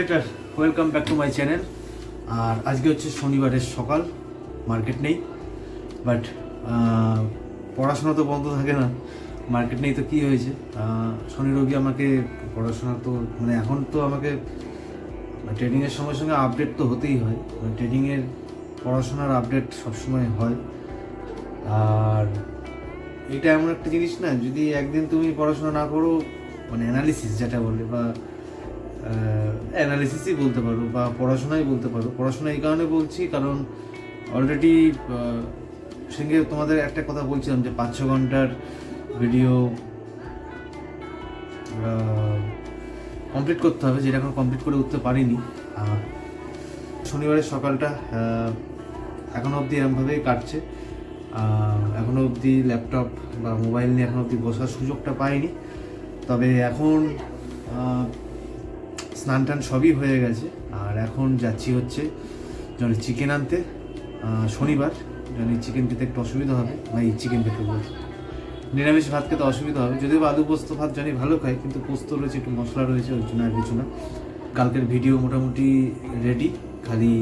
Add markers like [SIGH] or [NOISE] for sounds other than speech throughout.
Creator welcome back to my channel আর আজকে হচ্ছে শনিবারের সকাল মার্কেট নেই। বাট পড়াশোনা তো বন্ধ থাকে না মার্কেট নেই তো কী হয়েছে? শনি রবি আমাকে পড়াশোনা তো মানে এখন তো আমাকে ট্রেডিংয়ের সঙ্গে সঙ্গে আপডেট তো হতেই হয়। মানে ট্রেনিংয়ের পড়াশোনার আপডেট সবসময় হয়। আর এটা এমন একটা জিনিস না, যদি একদিন তুমি পড়াশোনা না করো মানে অ্যানালিসিস যেটা বলে, বা অ্যানালিসিসই বলতে পারো বা পড়াশোনাই বলতে পারো। পড়াশোনা এই কারণে বলছি কারণ অলরেডি সঙ্গে তোমাদের একটা কথা বলছিলাম যে পাঁচ ছ ঘণ্টার ভিডিও কমপ্লিট করতে হবে যেটা এখন কমপ্লিট করে উঠতে পারিনি। শনিবারের সকালটা আহ, এখনও অবধি এরমভাবেই কাটছে। আহ, এখনও অবধি ল্যাপটপ বা মোবাইল নিয়ে এখনও অবধি বসার সুযোগটা পাইনি। তবে এখন স্নান টান সবই হয়ে গেছে। আর এখন যাচ্ছি হচ্ছে জনের চিকেন আনতে শনিবার জনের চিকেন খেতে একটু অসুবিধা হবে না এই চিকেন খেতে বলছি। নিরামিষ ভাত খেতে অসুবিধা হবে, যদিও আলু পোস্ত ভাত জানি ভালো খাই কিন্তু পোস্ত রয়েছে, একটু মশলা রয়েছে, ওই জন্য আর কিছু না। কালকের ভিডিও মোটামুটি রেডি খালি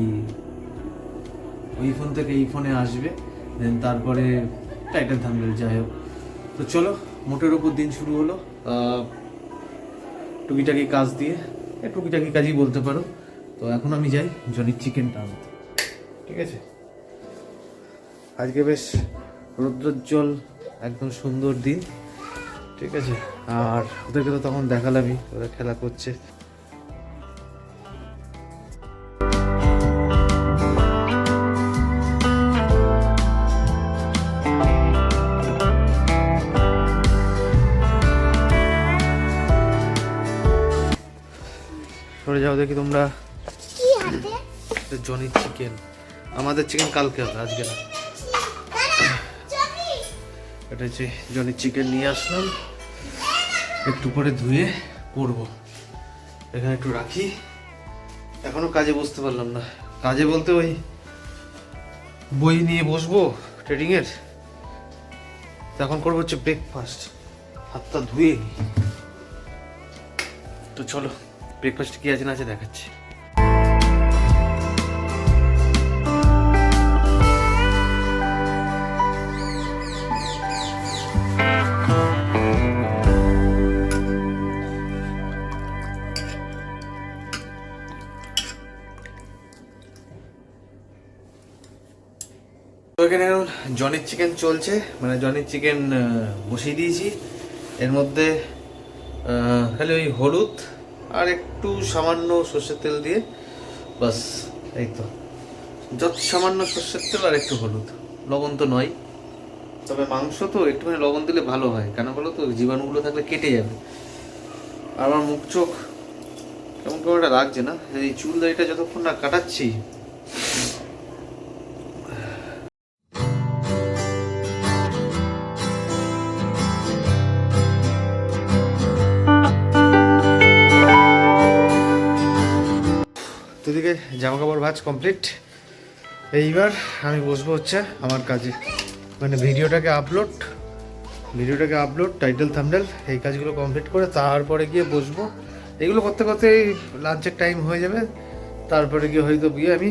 ওই ফোন থেকে এই ফোনে আসবে দেন তারপরে টাইটেল থামবেল যাই হোক। তো চলো, মোটের ওপর দিন শুরু হলো। টুকিটাকি কাজ দিয়ে টুকিটাকি কাজই বলতে পারো। তো এখন আমি যাই জনির চিকেনটা আনতে। ঠিক আছে? আজকে বেশ রৌদ্রোজ্জ্বল, একদম সুন্দর দিন। ঠিক আছে? আর ওদেরকে তো তখন দেখালামই, ওরা খেলা করছে। সরে যাও দেখি তোমরা। জনির চিকেন আমাদের চিকেন কালকে হবে আজকে না। এটা হচ্ছে জনির চিকেন নিয়ে আসলাম। একটু পরে ধুয়ে করব। এখানে একটু রাখি। এখনও কাজে বসতে পারলাম না। কাজে বলতে ওই বই নিয়ে বসবো ট্রেডিংয়ের এখন করব হচ্ছে ব্রেকফাস্ট হাতটা ধুয়ে তো চলো। ব্রেকফাস্ট কি আছে না আছে দেখাচ্ছি। তো এখানে জনির চিকেন চলছে। মানে জনির চিকেন বসিয়ে দিয়েছি। এর মধ্যে খালি ওই হলুদ আর একটু সামান্য সর্ষের তেল দিয়ে। বাস, এই তো। যত সামান্য সর্ষের তেল আর একটু হলুদ। লবণ তো নয়। তবে মাংস তো একটুখানি লবণ দিলে ভালো হয়। কেন বলো তো? জীবাণুগুলো থাকলে কেটে যাবে। আর আমার মুখ চোখ কেমন কেমন একটা লাগছে না? এই চুল দাড়িটা যতক্ষণ না কাটাচ্ছি দুদিকে জামা কাপড় ভাজ কমপ্লিট এইবার আমি বসবো হচ্ছে আমার কাজে। মানে ভিডিওটাকে আপলোড ভিডিওটাকে আপলোড টাইটেল থামডেল এই কাজগুলো কমপ্লিট করে তারপরে গিয়ে বসবো। এগুলো করতে করতে এই লাঞ্চের টাইম হয়ে যাবে। তারপরে গিয়ে হয়তো গিয়ে আমি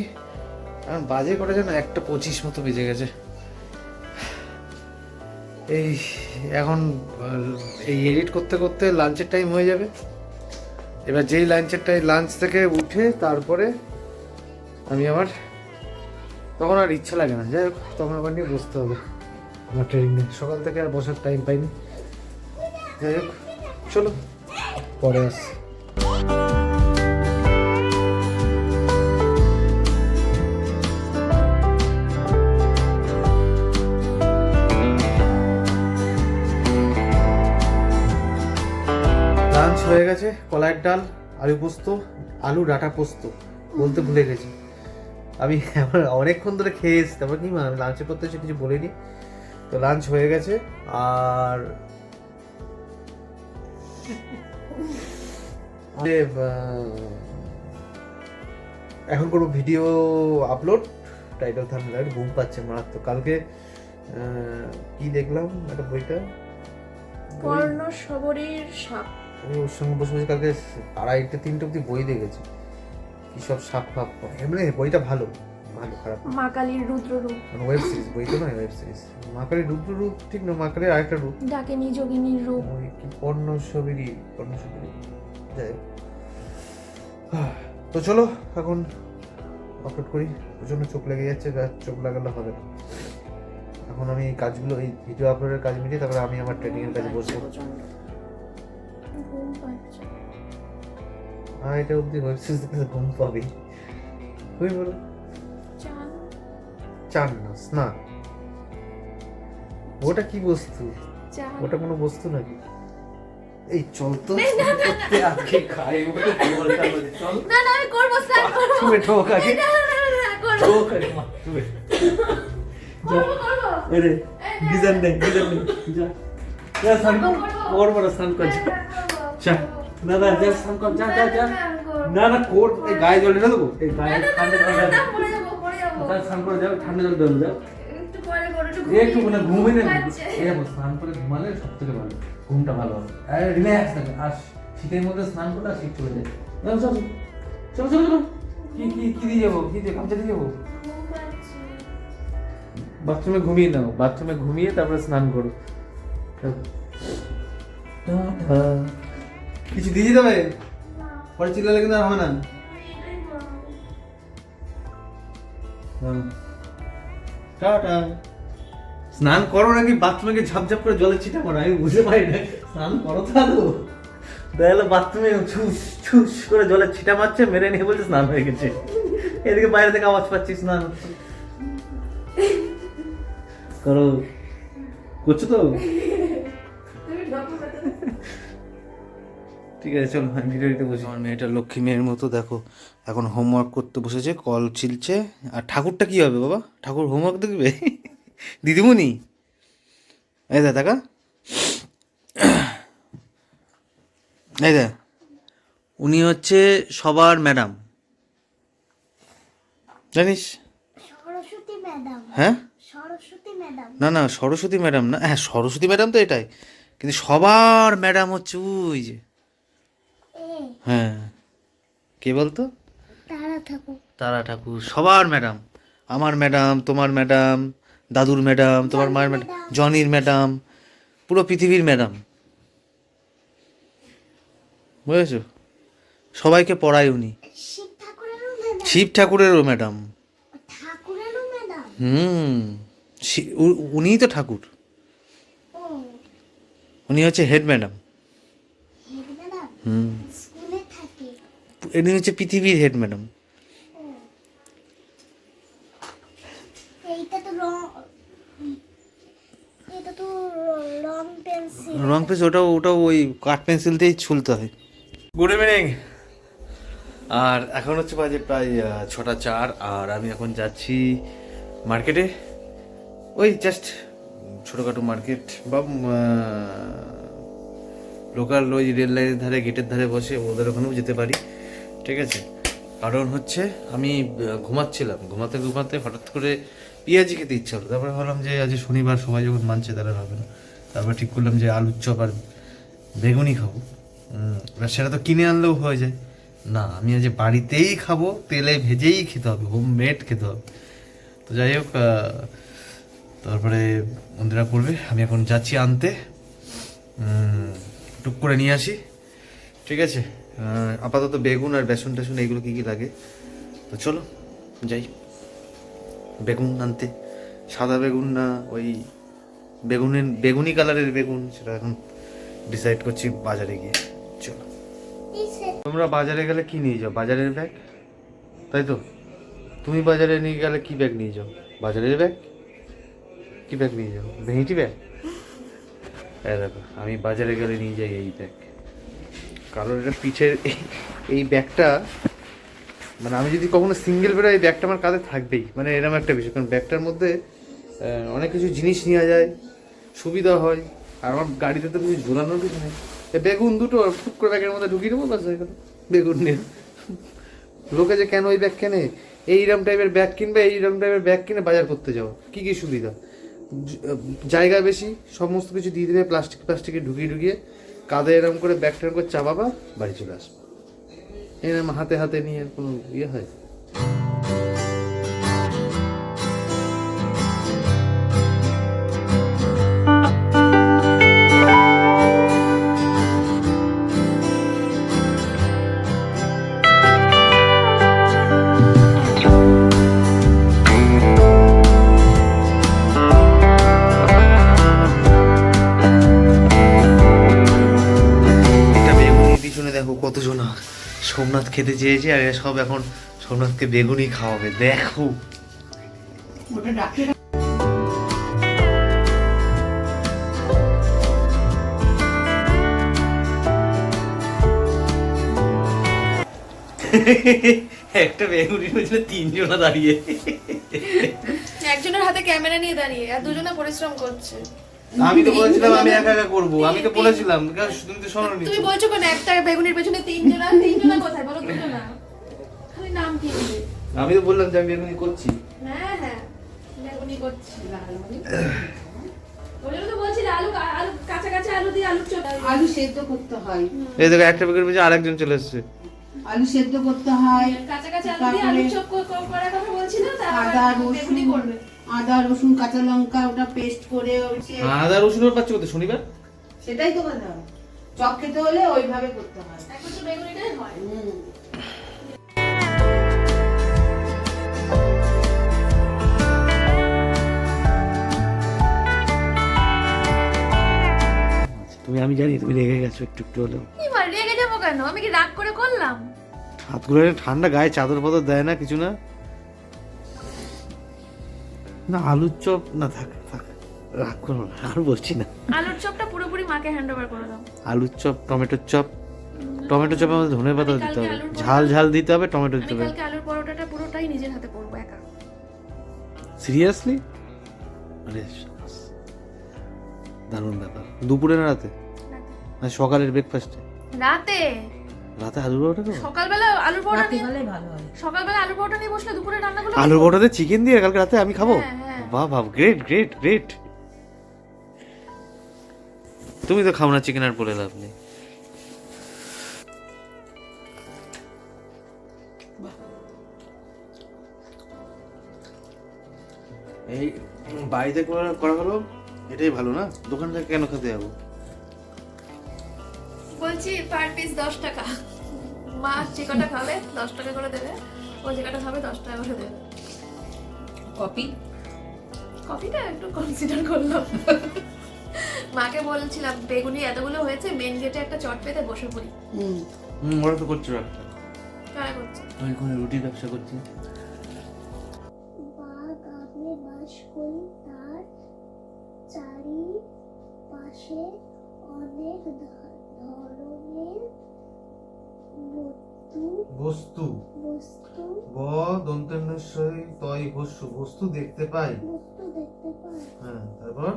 এখন বাজে কটা যেন একটা পঁচিশ মতো বেজে গেছে। এই এখন, এই এডিট করতে করতে লাঞ্চের টাইম হয়ে যাবে। এবার যেই লাঞ্চের টাইম লাঞ্চ থেকে উঠে তারপরে আমি আবার তখন আর ইচ্ছা লাগে না। যাই হোক, তখন আবার নিয়ে বসতে হবে। আমার ট্রেনিং নিয়ে সকাল থেকে আর বসার টাইম পাইনি। যাই হোক, চলো, পরে আসছি। লাঞ্চ হয়ে গেছে, কলাইয়ের ডাল, আলু পোস্ত, আলু, ডাটা পোস্ত, বলতে ভুলে গেছি। আমি [LAUGHS] অনেকক্ষণ ধরে খেয়ে এসেছি তারপর কি আমি লাঞ্চে করতে এসে কিছু বলিনি। তো লাঞ্চ হয়ে গেছে আর [LAUGHS] এখন করব ভিডিও আপলোড টাইটেল থামলে ঘুম পাচ্ছে মারাত্মক। কালকে কি দেখলাম একটা বইটা? বই- কর্ণ সবরীর সাপ। আমি ওর সঙ্গে বসে বসে কালকে আড়াইটে তিনটে অব্দি বই দেখেছি। কি সব সাপ ফাপ এমনি বইটা ভালো ভালো খারাপ। মা কালীর রুদ্র রূপ। ওয়েব সিরিজ বই তো নয় ওয়েব সিরিজ মাকারি রুদ্র রূপ ঠিক না মাকারির আরেকটা রূপ। ডাকেনি যোগিনীর রূপ। ওই কি পর্ণ ছবিরই পর্ণ ছবিরই যাই তো চলো এখন আপলোড করি। প্রচণ্ড চোখ লেগে যাচ্ছে চোখ লাগালে হবে না। এখন আমি এই কাজগুলো এই ভিডিও আপলোডের কাজ মিটিয়ে তারপরে আমি আমার ট্রেনিং এর কাজে বসবো। আর এটা অবধি ওয়েব সিরিজ দেখতে ঘুম পাবি তুমি বলো। চান। চান না স্নান। ওটা কি বস্তু? ওটা কোনো বস্তু নাকি? এই চল তো। আজকে খাই ওটা বলতে হবে চল। না না আমি করব স্নান করব। তুমি ঠোক আগে। না না না, না, করব। ও করে মারবে করব করব। আরে গিজার নেই গিজার নেই যা। যা স্নান কর। ওর বড় স্নান কর যা। যা। না না যা স্নান কর যা যা যা। না না কর এই গায়ে জল ঢেলে দেবো? এই গায়ে ঠান্ডা পড়ে যাব। যা স্নান করে যাও ঠান্ডা জল ঢেলে যাও একটু মানে ঘুম না পাচ্ছে। এই স্নান করে ঘুমালে সব থেকে ভালো ঘুমটা ভালো হবে। আরে রিল্যাক্স থাকে। আর শীতের মধ্যে স্নান করলে শীত চলে যায়। চলো চলো চলো চলো চলো। কি কি কি দিয়ে যাব? কি দিয়ে গামছা দিয়ে যাব? বাথরুমে ঘুমিয়ে নাও বাথরুমে ঘুমিয়ে তারপরে স্নান করো। টাটা। কিছু দিয়ে দিতে হবে? পরে চিল্লালে কিন্তু আর হবে না। টাটা। স্নান করো নাকি? বাথরুমে ঝাপঝাপ করে জলে ছিটা মারো আমি বুঝতে পারি না। স্নান করো তো আদৌ বাথরুমে ছুস ছুস করে জলে ছিটা মারছে, মেরে নিয়ে বলছে স্নান হয়ে গেছে। এদিকে বাইরে থেকে আওয়াজ পাচ্ছি স্নান। করো। করছ তো? ঠিক আছে চলো আমি ভিডিও দিতে বসি। আমার মেয়েটা লক্ষ্মী মেয়ের মতো দেখো এখন হোমওয়ার্ক করতে বসেছে কল ছিলছে। আর ঠাকুরটা কি হবে বাবা? ঠাকুর হোমওয়ার্ক দেখবে? [LAUGHS] দিদিমণি? এই দা দেখা। এই দা উনি হচ্ছে সবার ম্যাডাম জানিস? হ্যাঁ? না না সরস্বতী ম্যাডাম না হ্যাঁ সরস্বতী ম্যাডাম তো এটাই। কিন্তু সবার ম্যাডাম হচ্ছে ওই যে হ্যাঁ। কে বলতো? তারা থাকুক তারা ঠাকুর। সবার ম্যাডাম। আমার ম্যাডাম তোমার ম্যাডাম দাদুর ম্যাডাম তোমার মায়ের ম্যাডাম জনির ম্যাডাম। পুরো পৃথিবীর ম্যাডাম। বুঝেছ? সবাইকে পড়ায় উনি। শিব ঠাকুরেরও ম্যাডাম। হুম। উনিই তো ঠাকুর। উনি হচ্ছে হেড ম্যাডাম? হুম। ইনি হচ্ছে পৃথিবীর হেড ম্যাডাম রং এটা পেন্সিল। পেজ ওটাও ওটাও ওই কাঠ পেন্সিল দিয়েই ছুলতে হয়। গুড ইভিনিং আর এখন হচ্ছে বাজে প্রায় ছটা চার আর আমি এখন যাচ্ছি মার্কেটে ওই জাস্ট ছোটোখাটো মার্কেট বা লোকাল ওই রেল লাইনের ধারে গেটের ধারে বসে ওদের ওখানেও যেতে পারি। ঠিক আছে? কারণ হচ্ছে আমি ঘুমাচ্ছিলাম। ঘুমাতে ঘুমাতে হঠাৎ করে পেঁয়াজি খেতে ইচ্ছা হলো। তারপরে ভাবলাম যে আজ শনিবার, সবাই যখন মানছে তারা হবে না। তারপর ঠিক করলাম যে আলুর চপ আর বেগুনি খাব। এবার সেটা তো কিনে আনলেও হয়ে যায়। না, আমি আজ বাড়িতেই খাব, তেলে ভেজেই খেতে হবে হোম মেড খেতে হবে। তো যাই হোক তারপরে বন্ধুরা করবে। আমি এখন যাচ্ছি আনতে। টুক করে নিয়ে আসি। ঠিক আছে? আপাতত বেগুন আর বেসন টেসন, এইগুলো কী কী লাগে? তো চলো, যাই। বেগুন আনতে। সাদা বেগুন না, ওই বেগুনের, বেগুনি কালারের বেগুন, সেটা এখন ডিসাইড করছি বাজারে গিয়ে। চলো। তোমরা বাজারে গেলে কি নিয়ে যাও? বাজারের ব্যাগ তাই তো? তুমি বাজারে নিয়ে গেলে কি ব্যাগ নিয়ে যাও? বাজারের ব্যাগ কি ব্যাগ নিয়ে যাও? ভেঙিটি ব্যাগ দেখো, আমি বাজারে গেলে নিয়ে যাই এই ব্যাগ কারণ এটা পিঠের এই- ব্যাগটা মানে আমি যদি কখনো সিঙ্গেল বেরোই এই ব্যাগটা আমার কাঁধে থাকবেই। মানে এরকম একটা বিষয়, কারণ ব্যাগটার মধ্যে অনেক কিছু জিনিস নেওয়া যায়, সুবিধা হয়, আর আমার গাড়িতে তো কিছু ঝোলানোর কিছু নেই। বেগুন দুটো, ফুট করে ব্যাগের মধ্যে ঢুকিয়ে দেবো বাস গেল। বেগুন নিয়ে। লোকে যে কেন ওই ব্যাগ কেনে? এইরকম টাইপের ব্যাগ কিনবে এইরকম টাইপের ব্যাগ কিনে বাজার করতে যাও। কি কি সুবিধা? জায়গা বেশি, সমস্ত কিছু দিয়ে দেবে, প্লাস্টিক, প্লাস্টিকে ঢুকিয়ে ঢুকিয়ে। কাঁধে এরম করে এরকম করে চাপাবা, বাড়ি চলে আসব। এরম হাতে হাতে নিয়ে কোনো ইয়ে হয়? সোমনাথ খেতে চেয়েছে আর এরা সব এখন সোমনাথকে বেগুনি খাওয়াবে। দেখো। একটা বেগুনির পেছনে তিনজনা দাঁড়িয়ে। একজনের হাতে ক্যামেরা নিয়ে দাঁড়িয়ে, আর দুজনে পরিশ্রম করছে। আমি তো বলেছিলাম আমি একা একা করব আমি তো বলেছিলাম তুমি তো শোনোনি তুমি বলছো কেন একটা বেগুনির পেছনে তিনজনা তিনজনা কোথায়? বলো দুজনা খালি নাম কি আমি তো বললাম যে আমি বেগুনি করছি। হ্যাঁ হ্যাঁ বেগুনি করছি ওই জন্য তো বলছিলে আলু আলু কাঁচা কাঁচা আলু দিয়ে আলুর চপ আলু সেদ্ধ করতে হয়। এই দেখো একটা বেগুনির পেছনে আরেকজন চলে এসেছে। আলু সেদ্ধ করতে হয়। কাঁচা কাঁচা আলু দিয়ে আলুর চপ কর- কর- করার কথা বলছিল আদা রসুন। করবে। আদা রসুন কাঁচা লঙ্কা ওটা পেস্ট করে হচ্ছে আদা রসুনের পাচ্ছ কোথায় শনিবার? সেটাই তো কথা। চপ খেতে হলে ওইভাবে করতে হয়। এখন তো বেগুনিটাই হয়। তুমি আমি জানি তুমি রেগে গেছো একটু একটু হলেও। এবার রেগে যাব কেন? আমি কি রাগ করে করলাম? হাতগুলো ঠান্ডা গায়ে চাদর ফাদর দেয় না কিছু না? না আলুর চপ না থাক থাক রাগ করো না আর বলছি না। আলুর চপটা পুরোপুরি মাকে হ্যান্ড ওভার করে দাও। আলুর চপ টমেটোর চপ টমেটো চপে আমাদের ধনে পাতা দিতে হবে। ঝাল ঝাল দিতে হবে টমেটো দিতে হবে। কালকে আলুর পরোটাটা পুরোটাই নিজের হাতে করব একা। সিরিয়াসলি? আরে। দারুণ ব্যাপার। দুপুরে না রাতে? না সকালের ব্রেকফাস্টে রাতে? রাতে আলুর পরোটা? সকালবেলা আলুর পরোটা নিয়ে হলে ভালো হয়। সকালবেলা আলুর পরোটা নিয়ে বসলে দুপুরে রান্নাগুলো আলুর পরোটাতে চিকেন দিয়ে কালকে রাতে আমি খাব? হ্যাঁ, হ্যাঁ। বাহ বাহ গ্রেট গ্রেট গ্রেট তুমি তো খাও না চিকেন আর বলে লাভ নেই। এই বাড়িতে করা করা হলো? এটাই ভালো না? দোকান থেকে কেন খেতে যাব? বলছি পার পিস দশ টাকা। মা যে কটা খাবে দশ টাকা করে দেবে। ও যে কটা খাবে দশ টাকা করে দেবে। কপি? কফিটা একটু কনসিডার করলাম। মাকে বলছিলাম বেগুনি এতগুলো হয়েছে মেন গেটে একটা চট পেতে বসে পড়ি। হুম। হুম ওরা তো করছ একটা কারা করছে? আমি কোনো রুটি ব্যবসা করছি বাঘ আমি বাস করি তার চারিপাশে অনেক ধ- ধরনের বস্তু ব তয় বস্তু বস্তু দেখতে পাই। বস্তু দেখতে পাই। হ্যাঁ তারপর?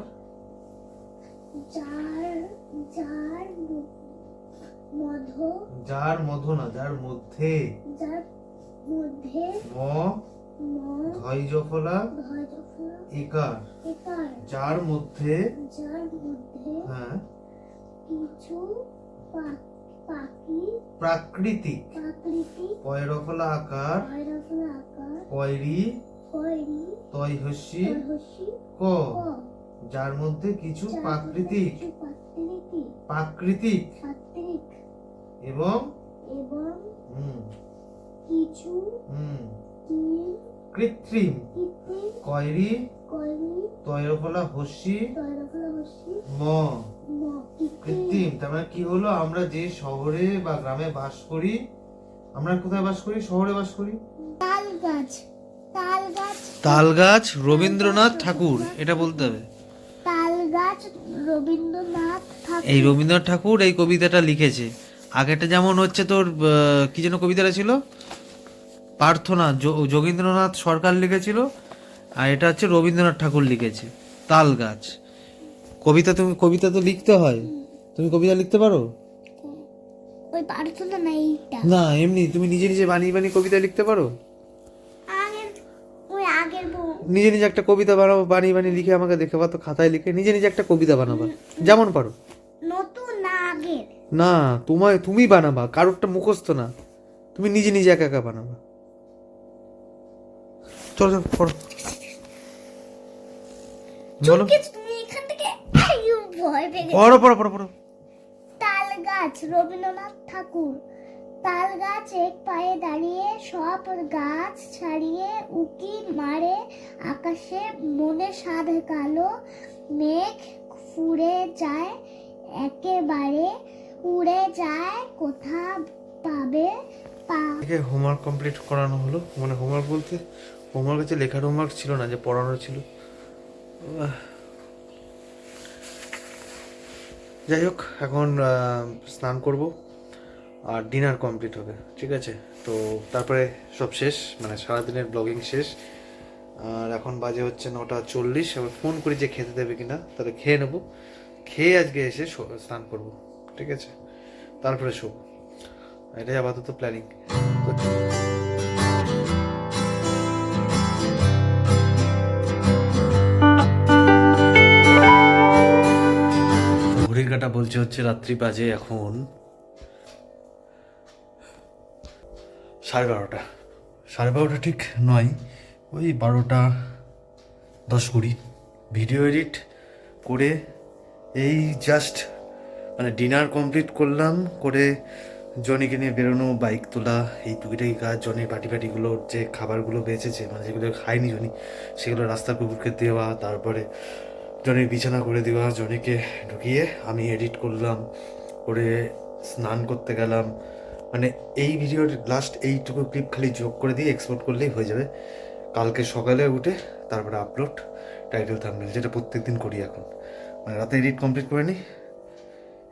যার যার মধ্য যার মধ্য না যার মধ্যে। যার মধ্যে ম ধয় জফলা ইকার। একার যার মধ্যে। যার মধ্যে হ্যাঁ। কিছু প্রাকৃতিক। প্রাকৃতিক। পয়রফলা আকার। পয়রি। তয় ক। যার মধ্যে কিছু প্রাকৃতিক। প্রাকৃতিক। প্রাকৃতিক। প্রাকৃতিক। এবং এবং হুম। কিছু হুম। কৃত্রিম। কৃত্রিম। কয়রি। হস্যি ভৈরবলা হস্যি ম কৃত্রিম। তার মানে কি হলো? আমরা যে শহরে বা গ্রামে বাস করি আমরা কোথায় বাস করি? শহরে বাস করি? তাল গাছ তাল গাছ তাল গাছ রবীন্দ্রনাথ ঠাকুর এটা বলতে হবে। তাল গাছ রবীন্দ্রনাথ ঠাকুর। এই রবীন্দ্রনাথ ঠাকুর এই কবিতাটা লিখেছে। আগেটা যেমন হচ্ছে তোর কি যেন কবিতাটা ছিল? প্রার্থনা যো- যোগীন্দ্রনাথ সরকার লিখেছিল। আর এটা হচ্ছে রবীন্দ্রনাথ ঠাকুর লিখেছে তাল গাছ। কবিতা তুমি কবিতা তো লিখতে হয়। তুমি কবিতা লিখতে পারো? ওই না এইটা? না এমনি। তুমি নিজে নিজে বানিয়ে বানিয়ে কবিতা লিখতে পারো? নিজে নিজে একটা কবিতা বানাবো বানিয়ে বানিয়ে লিখে আমাকে দেখে পাতো খাতায় লিখে নিজে নিজে একটা কবিতা বানাবা। যেমন পারো। নতুন না আগের? না তোমায় তুমি বানাবা কারোরটা মুখস্থ না। তুমি তুমি নিজে নিজে একা একা বানাবা। চলো চলো পড়ো। বলো তুমি এখান থেকে ভয় পেয়ে গেছি। পড়ো পড়ো পড়ো পড়ো তাল গাছ রবীন্দ্রনাথ ঠাকুর তাল গাছ এক পায়ে দাঁড়িয়ে সব গাছ ছাড়িয়ে উকি মারে আকাশে মনে সাধে কালো মেঘ ফুরে যায় একেবারে উড়ে যায় কোথা পাবে থেকে হোমওয়ার্ক কমপ্লিট করানো হলো মানে হোমওয়ার্ক বলতে হোমওয়ার্ক হচ্ছে লেখার হোমওয়ার্ক ছিল না যে পড়ানো ছিল। যাই হোক, এখন স্নান করব আর ডিনার কমপ্লিট হবে, ঠিক আছে? তো তারপরে সব শেষ মানে সারাদিনের ব্লগিং শেষ। আর এখন বাজে হচ্ছে নটা চল্লিশ, এবার ফোন করি যে খেতে দেবে কিনা, তাহলে খেয়ে নেব। খেয়ে আজকে এসে স্নান করব, ঠিক আছে? তারপরে শোবো। এটাই আপাতত প্ল্যানিং কাটা বলছে হচ্ছে রাত্রি বাজে এখন সাড়ে বারোটা। সাড়ে বারোটা ঠিক নয়, ওই বারোটা দশ কুড়ি। ভিডিও এডিট করে এই জাস্ট মানে ডিনার কমপ্লিট করলাম, করে জনিকে নিয়ে বেরোনো, বাইক তোলা, এই টুকিটাকি কাজ, জনের বাটি বাটিগুলো যে খাবারগুলো বেঁচেছে মানে যেগুলো খায়নি জনি, সেগুলো রাস্তার কুকুরকে দেওয়া, তারপরে জনির বিছানা করে দেওয়া জনিকে ঢুকিয়ে আমি এডিট করলাম, করে স্নান করতে গেলাম। মানে এই ভিডিওর লাস্ট এইটুকু ক্লিপ খালি যোগ করে দিয়ে এক্সপোর্ট করলেই হয়ে যাবে। কালকে সকালে উঠে তারপরে আপলোড টাইটেল থাম্বনেল যেটা প্রত্যেক দিন করি এখন। মানে রাতে এডিট কমপ্লিট করে নিই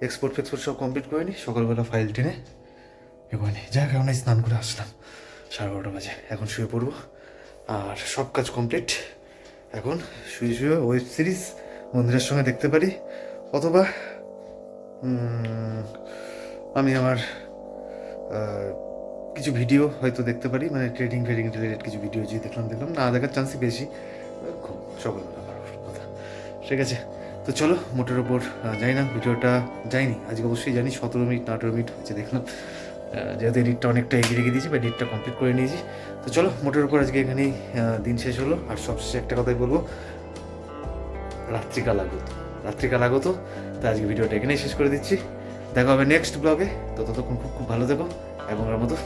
এক্সপোর্ট ফেক্সপোর্ট সব কমপ্লিট করে নিই, সকালবেলা ফাইল টেনে এ করে নিই যাক এখন স্নান করে আসলাম, সাড়ে বারোটা বাজে, এখন শুয়ে পড়ব। আর সব কাজ কমপ্লিট এখন শুয়ে শুয়ে ওয়েব সিরিজ বন্ধুদের সঙ্গে দেখতে পারি, অথবা আমি আমার কিছু ভিডিও হয়তো দেখতে পারি মানে ট্রেডিং ফ্রেডিং রিলেটেড কিছু ভিডিও যদি দেখলাম দেখলাম। না, দেখার চান্সই বেশি খুব বারোটার কথা। ঠিক আছে? তো চলো, মোটের ওপর জানি না, ভিডিওটা যায়নি আজকে অবশ্যই জানি, সতেরো মিনিট, আঠেরো মিনিট হয়েছে, দেখলাম। যেহেতু এডিটটা অনেকটা এগিয়ে রেখে দিয়েছি, বা এডিটটা কমপ্লিট করে নিয়েছি। তো চলো, মোটের উপর আজকে এখানেই দিন শেষ হলো। আর সবশেষে একটা কথাই বলব, রাত্রিকাল আগত রাত্রিকাল আগত। তো আজকে ভিডিওটা এখানেই শেষ করে দিচ্ছি। দেখা হবে নেক্সট ব্লগে তো ততক্ষণ খুব খুব ভালো থেকো, এবং আমার মতো